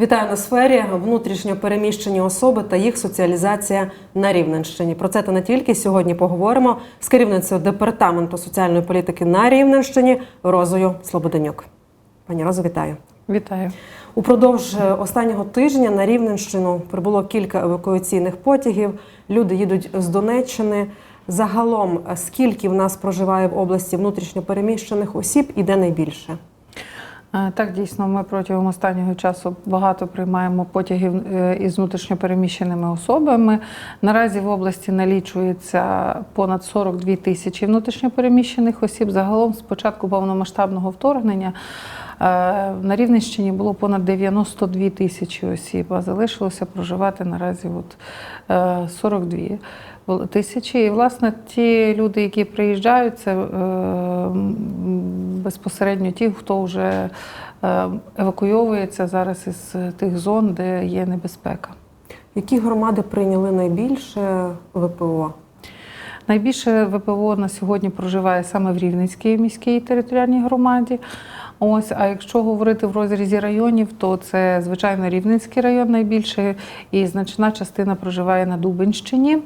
Вітаю на сфері внутрішньо переміщені особи та їх соціалізація на Рівненщині. Про це та не тільки сьогодні поговоримо з керівницею департаменту соціальної політики на Рівненщині Розою Слободенюк. Пані Розо, вітаю. Вітаю. Упродовж е, останнього тижня на Рівненщину прибуло кілька евакуаційних потягів. Люди їдуть з Донеччини. Загалом, е, скільки в нас проживає в області внутрішньо переміщених осіб і де найбільше? Е, Так, дійсно, ми протягом останнього часу багато приймаємо потягів е, із внутрішньопереміщеними особами. Наразі в області налічується понад 42 тисячі внутрішньопереміщених осіб. Загалом з початку повномасштабного вторгнення е, на Рівненщині було понад 92 тисячі осіб, а залишилося проживати наразі от е, 42 тисячі. І, власне, ті люди, які приїжджають, це е, безпосередньо ті, хто вже е, евакуйовується зараз із тих зон, де є небезпека. Які громади прийняли найбільше ВПО? Найбільше ВПО на сьогодні проживає саме в Рівненській міській територіальній громаді. Ось, а якщо говорити в розрізі районів, то це звичайно Рівненський район найбільше, і значна частина проживає на Дубинщині.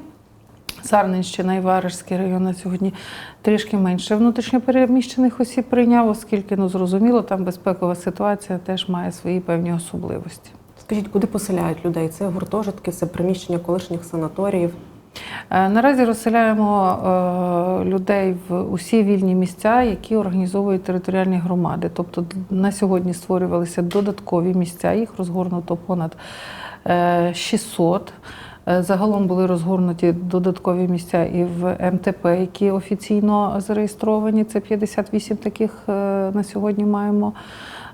Сарненщина і Варежський район на сьогодні трішки менше внутрішньопереміщених осіб прийняв, оскільки ну зрозуміло, там безпекова ситуація теж має свої певні особливості. Скажіть, куди поселяють людей? Це гуртожитки, це приміщення колишніх санаторіїв. Е, Наразі розселяємо е, людей в усі вільні місця, які організовують територіальні громади. Тобто на сьогодні створювалися додаткові місця, їх розгорнуто понад е, 600. Е, Загалом були розгорнуті додаткові місця і в МТП, які офіційно зареєстровані. Це 58 таких е, на сьогодні маємо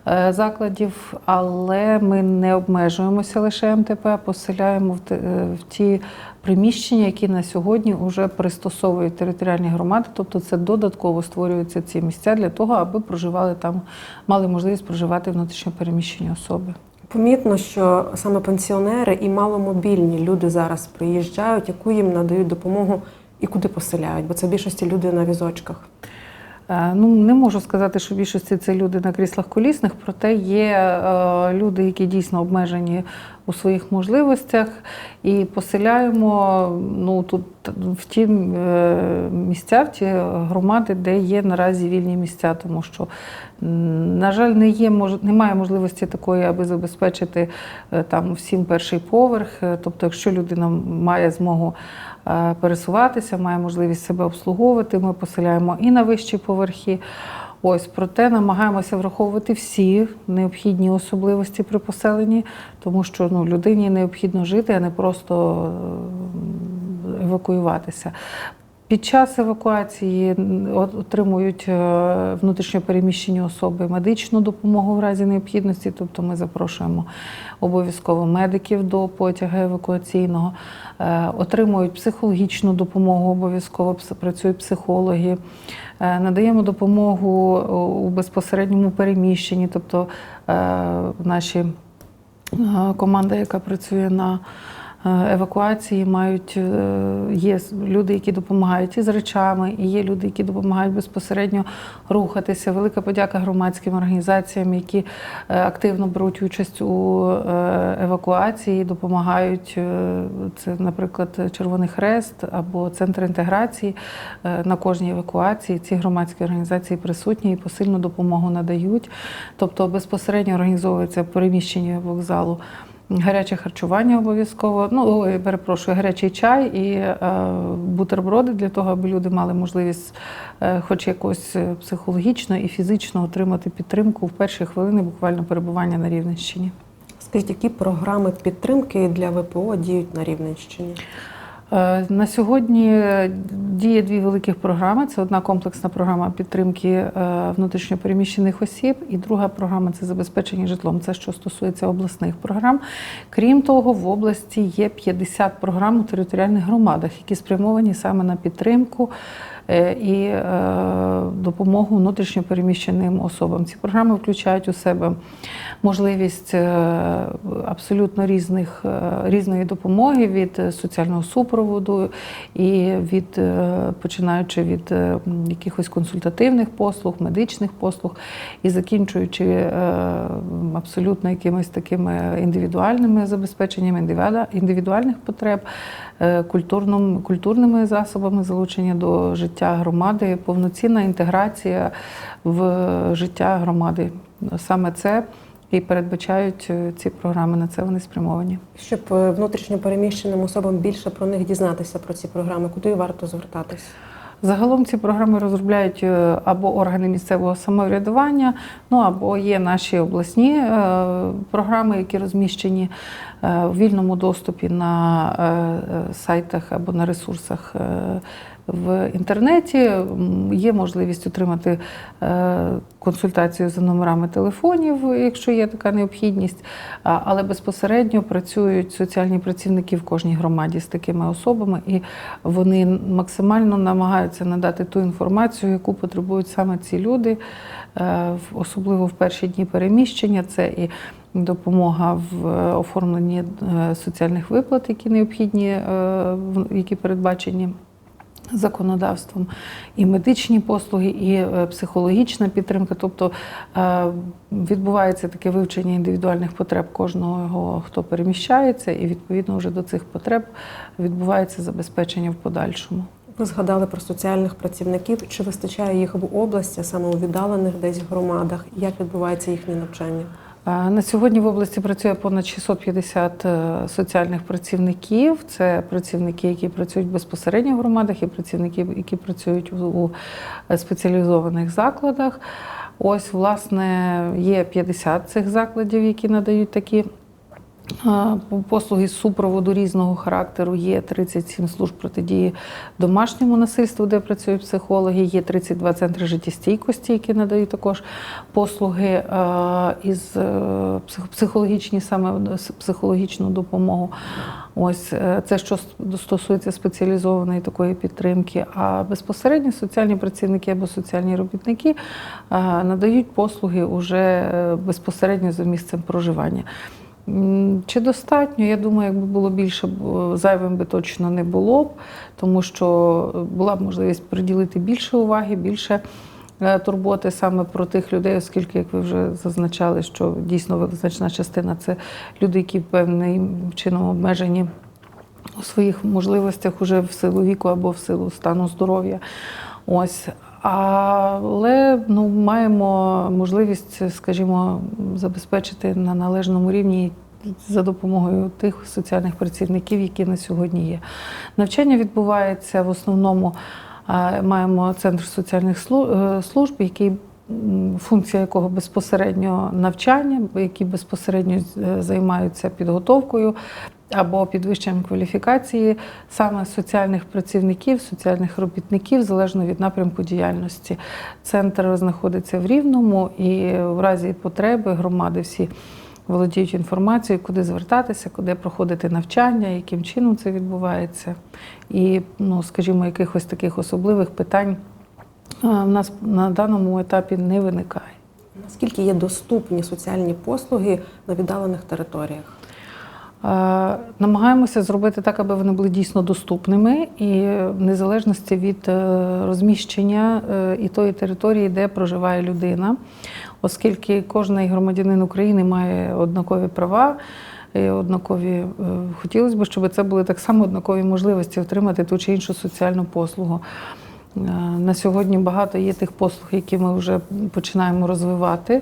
е, закладів, але ми не обмежуємося лише МТП, а поселяємо в ті приміщення, які на сьогодні вже пристосовують територіальні громади. Тобто це додатково створюються ці місця для того, аби проживали там, мали можливість проживати внутрішньо переміщені особи. Помітно, що саме пенсіонери і маломобільні люди зараз приїжджають, яку їм надають допомогу і куди поселяють, бо це в більшості люди на візочках. Е, Ну, не можу сказати, що в більшості це люди на кріслах колісних, проте є е, люди, які дійсно обмежені у своїх можливостях, і поселяємо ну, тут в ті е, місця, в ті громади, де є наразі вільні місця, тому що, на жаль, не є, немає можливості такої, аби забезпечити там всім перший поверх. Тобто, якщо людина має змогу пересуватися, має можливість себе обслуговувати. Ми поселяємо і на вищі поверхи. Ось проте намагаємося враховувати всі необхідні особливості при поселенні, тому що ну, людині необхідно жити, а не просто е, евакуюватися. Під час евакуації отримують е, внутрішньо переміщені особи медичну допомогу в разі необхідності, тобто ми запрошуємо обов'язково медиків до потяга евакуаційного, Е, отримують психологічну допомогу, обов'язково працюють психологи. Е, Надаємо допомогу у безпосередньому переміщенні, тобто наші команда, яка працює на евакуації, мають е, є люди, які допомагають із речами, і є люди, які допомагають безпосередньо рухатися. Велика подяка громадським організаціям, які е, активно беруть участь у е, евакуації, допомагають. е, Це, наприклад, Червоний Хрест або Центр інтеграції Е, на кожній евакуації. Ці громадські організації присутні і посильну допомогу надають. Тобто безпосередньо організовується переміщення вокзалу. Гаряче харчування обов'язково. Ну, перепрошую, гарячий чай і е, бутерброди для того, аби люди мали можливість, е, хоч якось е, психологічно і фізично отримати підтримку в перші хвилини буквально перебування на Рівненщині. Скажіть, які програми підтримки для ВПО діють на Рівненщині? Е, На сьогодні діє дві великих програми. Це одна комплексна програма підтримки е, внутрішньопереміщених осіб, і друга програма це забезпечення житлом. Це що стосується обласних програм. Крім того, в області є 50 програм у територіальних громадах, які спрямовані саме на підтримку і е, допомогу внутрішньопереміщеним особам. Ці програми включають у себе можливість е, абсолютно різних, е, різної допомоги від е, соціального супроводу і від е, починаючи від е, якихось консультативних послуг, медичних послуг і закінчуючи е, абсолютно якимись такими індивідуальними забезпеченнями індивідуальних потреб, е, культурним, культурними засобами залучення до життя громади, повноцінна інтеграція в життя громади. Саме це і передбачають е, ці програми. На це вони спрямовані. Щоб е, внутрішньо переміщеним особам більше про них дізнатися про ці програми, куди варто звертатись? Загалом ці програми розробляють е, або органи місцевого самоврядування, ну або є наші обласні програми, які розміщені в вільному доступі на е, е, сайтах або на ресурсах. е, В інтернеті є можливість отримати е, консультацію за номерами телефонів, якщо є така необхідність, але безпосередньо працюють соціальні працівники в кожній громаді з такими особами, і вони максимально намагаються надати ту інформацію, яку потребують саме ці люди, е, особливо в перші дні переміщення. Це і допомога в е, оформленні е, соціальних виплат, які необхідні, е, які передбачені законодавством, і медичні послуги, і психологічна підтримка. Тобто відбувається таке вивчення індивідуальних потреб кожного, хто переміщається, і відповідно вже до цих потреб відбувається забезпечення в подальшому. Ви згадали про соціальних працівників. Чи вистачає їх в області, саме у віддалених десь громадах? Як відбувається їхнє навчання? На сьогодні в області працює понад 650 е, соціальних працівників. Це працівники, які працюють безпосередньо в громадах, і працівники, які працюють у- у спеціалізованих закладах. Ось, власне, є 50 цих закладів, які надають такі. Послуги супроводу різного характеру є 37 служб протидії домашньому насильству, де працюють психологи. Є 32 центри життєстійкості, які надають також послуги е, із е, психологічні саме психологічну допомогу. Ось е, це що стосується спеціалізованої такої підтримки. А безпосередньо соціальні працівники або соціальні робітники надають послуги уже безпосередньо за місцем проживання. Чи достатньо? Я думаю, якби було більше, зайвим би точно не було б, тому що була б можливість приділити більше уваги, більше е, турботи саме про тих людей, оскільки, як ви вже зазначали, що дійсно визначна частина це люди, які певним чином обмежені у своїх можливостях уже в силу віку або в силу стану здоров'я. Ось. Але ну, маємо можливість, скажімо, забезпечити на належному рівні за допомогою тих соціальних працівників, які на сьогодні є. Навчання відбувається в основному. Маємо центр соціальних е, служб, який функція якого безпосередньо навчання, які безпосередньо е, займаються підготовкою або підвищенням кваліфікації саме соціальних працівників, соціальних робітників, залежно від напрямку діяльності. Центр знаходиться в Рівному, і в разі потреби громади всі володіють інформацією, куди звертатися, куди проходити навчання, яким чином це відбувається. І, ну, скажімо, якихось таких особливих питань в нас на даному етапі не виникає. Наскільки є доступні соціальні послуги на віддалених територіях? Е, Намагаємося зробити так, аби вони були дійсно доступними і в незалежності від е, розміщення е, і тої території, де проживає людина, оскільки кожен громадянин України має однакові права. І однакові е, хотілося б, щоб це були так само однакові можливості отримати ту чи іншу соціальну послугу. Е, На сьогодні багато є тих послуг, які ми вже починаємо розвивати, е,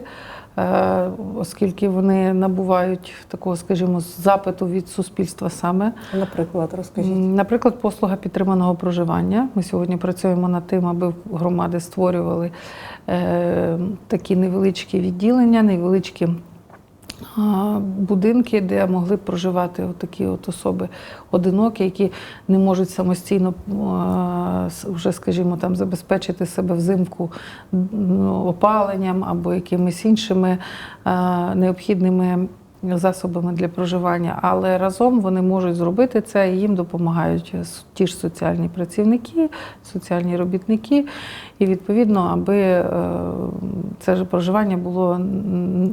оскільки вони набувають такого, скажімо, запиту від суспільства саме. Наприклад, розкажіть. Наприклад, послуга підтриманого проживання. Ми сьогодні працюємо над тим, аби громади створювали е, такі невеличкі відділення, невеличкі будинки, де могли б проживати такі от особи одинокі, які не можуть самостійно вже, скажімо, там забезпечити себе взимку опаленням або якимись іншими необхідними засобами для проживання, але разом вони можуть зробити це і їм допомагають ті ж соціальні працівники, соціальні робітники. І відповідно, аби е, це ж проживання було,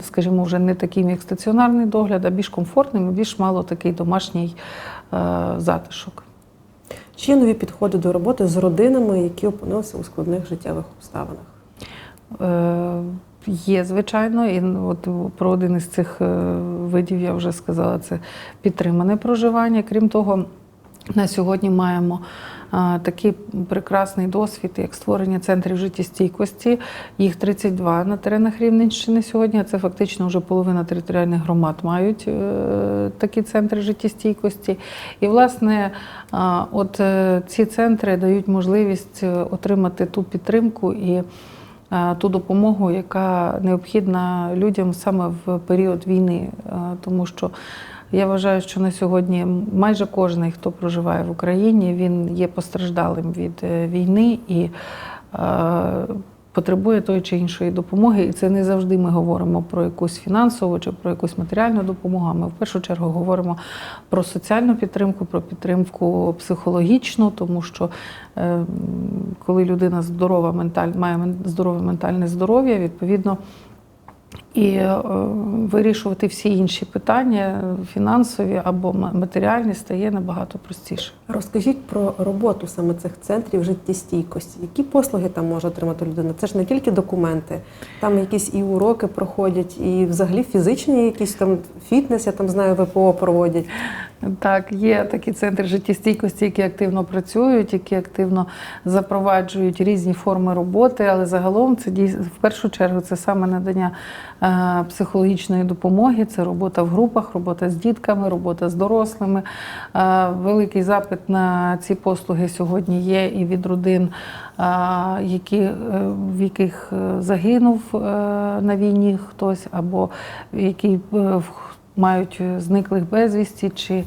скажімо, вже не таким, як стаціонарний догляд, а більш комфортним і більш мало такий домашній е, затишок. Чи є нові підходи до роботи з родинами, які опинилися у складних життєвих обставинах? Є, звичайно, і ну, от про один із цих е, видів я вже сказала, це підтримане проживання. Крім того, на сьогодні маємо е, такий прекрасний досвід, як створення центрів життєстійкості. Їх 32 на теренах Рівненщини сьогодні. Це фактично вже половина територіальних громад мають е, такі центри життєстійкості. І, власне, от ці центри дають можливість отримати ту підтримку і ту допомогу, яка необхідна людям саме в період війни, Е, тому що я вважаю, що на сьогодні майже кожен, хто проживає в Україні, він є постраждалим від е, війни. І е, потребує тої чи іншої допомоги. І це не завжди ми говоримо про якусь фінансову чи про якусь матеріальну допомогу. Ми в першу чергу говоримо про соціальну підтримку, про підтримку психологічну, тому що е, коли людина здорова менталь, має здорове ментальне здоров'я, відповідно. І е, вирішувати всі інші питання, фінансові або ма- матеріальні, стає набагато простіше. Розкажіть про роботу саме цих центрів життєстійкості. Які послуги там може отримати людина? Це ж не тільки документи, там якісь і уроки проходять, і взагалі фізичні якісь там фітнес, я там знаю, ВПО проводять. Так, є такі центри життєстійкості, які активно працюють, які активно запроваджують різні форми роботи, але загалом це в першу чергу це саме надання е, психологічної допомоги, це робота в групах, робота з дітками, робота з дорослими. Е, Великий запит на ці послуги сьогодні є і від родин, е, які, е, в яких е, загинув е, на війні хтось, або е, в мають зниклих безвісті чи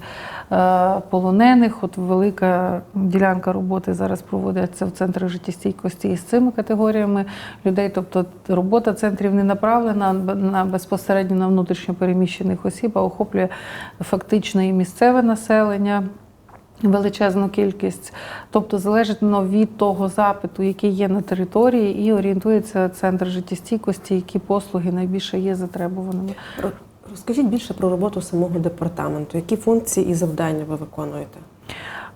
е, полонених. От велика ділянка роботи зараз проводиться в центрах життєстійкості із цими категоріями людей. Тобто робота центрів не направлена на безпосередньо на внутрішньо переміщених осіб, а охоплює фактично і місцеве населення. Величезну кількість, тобто залежно від того запиту, який є на території, і орієнтується центр життєстійкості, які послуги найбільше є затребуваними. Ро- Розкажіть більше про роботу самого департаменту. Які функції і завдання ви виконуєте?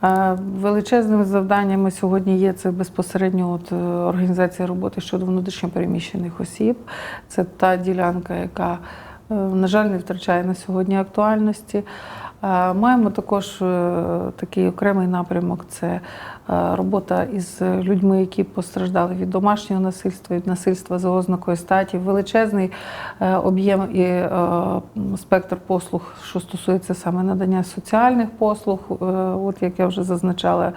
Е, Величезними завданнями сьогодні є це безпосередньо от, е, організація роботи щодо внутрішньопереміщених осіб. Це та ділянка, яка, на жаль, не втрачає на сьогодні актуальності. Е, Маємо також е, такий окремий напрямок це е, робота із людьми, які постраждали від домашнього насильства, від насильства за ознакою статі. Величезний е, об'єм і е, спектр послуг, що стосується саме надання соціальних послуг. Е, От як я вже зазначала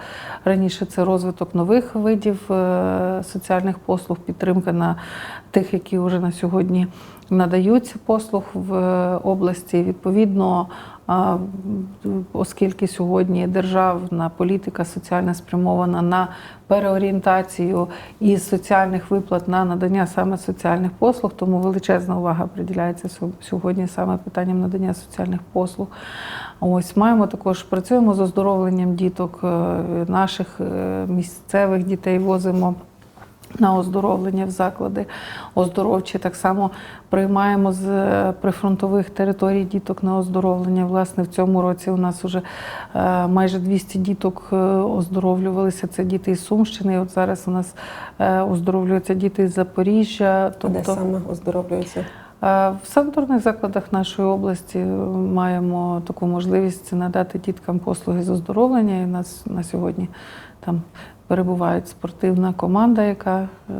раніше, це розвиток нових видів е, соціальних послуг, підтримка на тих, які вже на сьогодні надаються послуг в е, області. Відповідно, оскільки сьогодні державна політика соціальна спрямована на переорієнтацію із соціальних виплат на надання саме соціальних послуг, тому величезна увага приділяється сьогодні саме питанням надання соціальних послуг. Ось маємо також працюємо з оздоровленням діток е, наших е, місцевих дітей возимо на оздоровлення в заклади оздоровчі. Так само приймаємо з е, прифронтових територій діток на оздоровлення. Власне, в цьому році у нас вже е, майже 200 діток е, оздоровлювалися. Це діти із Сумщини. От зараз у нас оздоровлюються діти з Запоріжжя. Де саме оздоровлюються? В санаторних закладах нашої області маємо таку можливість надати діткам послуги з оздоровлення. І у нас на сьогодні там перебуває спортивна команда, яка е,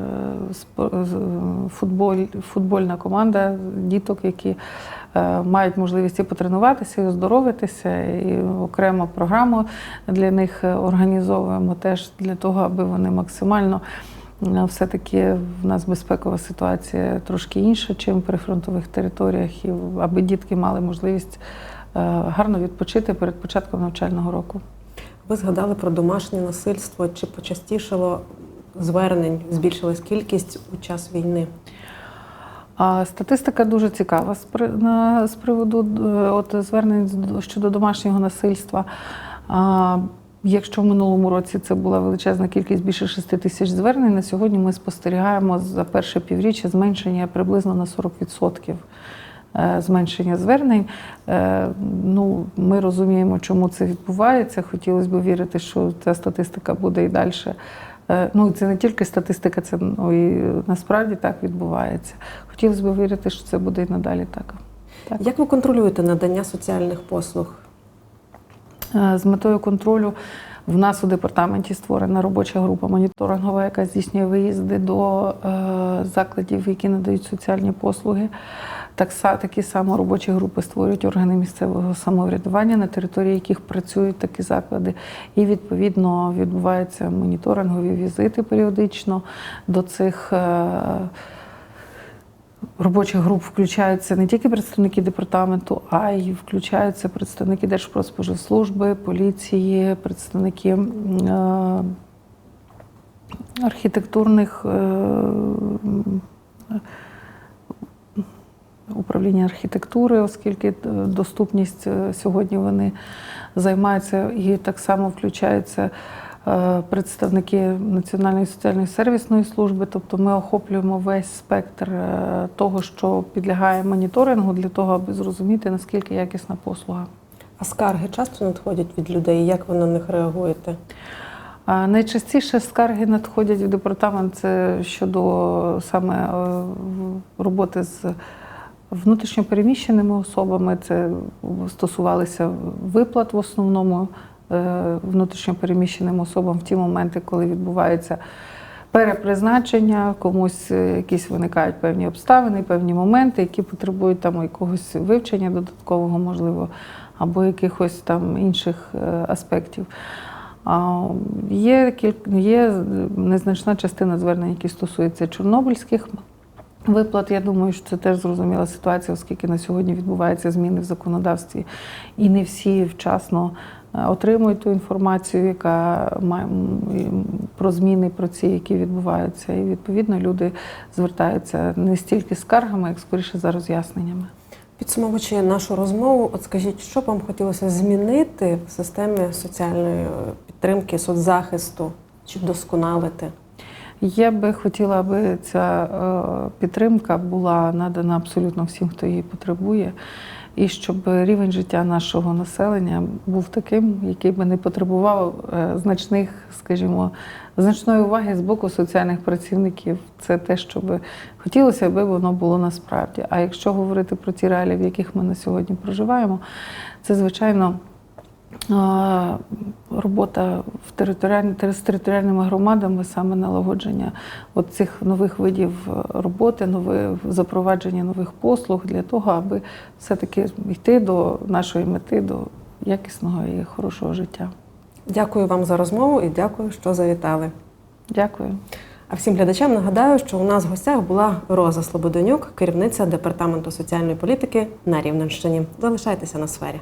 е, футболь, футбольна команда діток, які е, мають можливість і потренуватися, і оздоровитися, і окрему програму для них організовуємо теж для того, аби вони максимально. Все-таки в нас безпекова ситуація трошки інша, чим при фронтових територіях, і аби дітки мали можливість гарно відпочити перед початком навчального року. Ви згадали про домашнє насильство. Чи почастішало звернень, збільшилась кількість у час війни? Статистика дуже цікава з приводу е, от, звернень щодо домашнього насильства. Якщо в минулому році це була величезна кількість більше 6 тисяч звернень, на сьогодні ми спостерігаємо за перше півріччя зменшення приблизно на 40% е, зменшення звернень. Е, Ну, ми розуміємо, чому це відбувається. Хотілося б вірити, що ця статистика буде і далі. Е, Ну, це не тільки статистика, це ну, і насправді так відбувається. Хотілося б вірити, що це буде і надалі так. так. Як ви контролюєте надання соціальних послуг? Е, З метою контролю в нас у департаменті створена робоча група моніторингова, яка здійснює виїзди до е, закладів, які надають соціальні послуги. Так, такі само робочі групи створюють органи місцевого самоврядування, на території яких працюють такі заклади. І відповідно відбуваються моніторингові візити періодично до цих. е, робочих груп включаються не тільки представники департаменту, а й включаються представники Держпродспоживслужби, поліції, представники е, архітектурних е, управління архітектури, оскільки е, доступність е, сьогодні вони займаються і так само включаються е, представники Національної соціальної сервісної служби. Тобто ми охоплюємо весь спектр того, що підлягає моніторингу, для того, аби зрозуміти, наскільки якісна послуга. А скарги часто надходять від людей? Як ви на них реагуєте? Найчастіше скарги надходять в департамент це щодо саме роботи з внутрішньопереміщеними особами. Це стосувалося виплат в основному е, внутрішньопереміщеним особам в ті моменти, коли відбувається перепризначення, комусь е, якісь виникають певні обставини, певні моменти, які потребують там якогось вивчення додаткового, можливо, або якихось там інших е, аспектів. Є, є незначна частина звернень, які стосуються чорнобильських виплат. Я думаю, що це теж зрозуміла ситуація, оскільки на сьогодні відбуваються зміни в законодавстві, і не всі вчасно е, отримують ту інформацію, яка має про зміни, про ці, які відбуваються. І відповідно люди звертаються не стільки скаргами, як скоріше за роз'ясненнями. Підсумовуючи нашу розмову, от скажіть, що б вам хотілося змінити в системі соціальної е, підтримки, соцзахисту чи вдосконалити? Я би хотіла, аби ця е, підтримка була надана абсолютно всім, хто її потребує, і щоб рівень життя нашого населення був таким, який би не потребував е, значних, скажімо, значної уваги з боку соціальних працівників. Це те, що би хотілося, аби воно було насправді. А якщо говорити про ті реалії, в яких ми на сьогодні проживаємо, це звичайно. Робота в територіальні, з територіальними громадами, саме налагодження от цих нових видів е, роботи, нове запровадження нових послуг для того, аби все-таки йти до нашої мети, до якісного і хорошого життя. Дякую вам за розмову і дякую, що завітали. Дякую. А всім глядачам нагадаю, що у нас в гостях була Роза Слободенюк, керівниця департаменту соціальної політики на Рівненщині. Залишайтеся на сфері.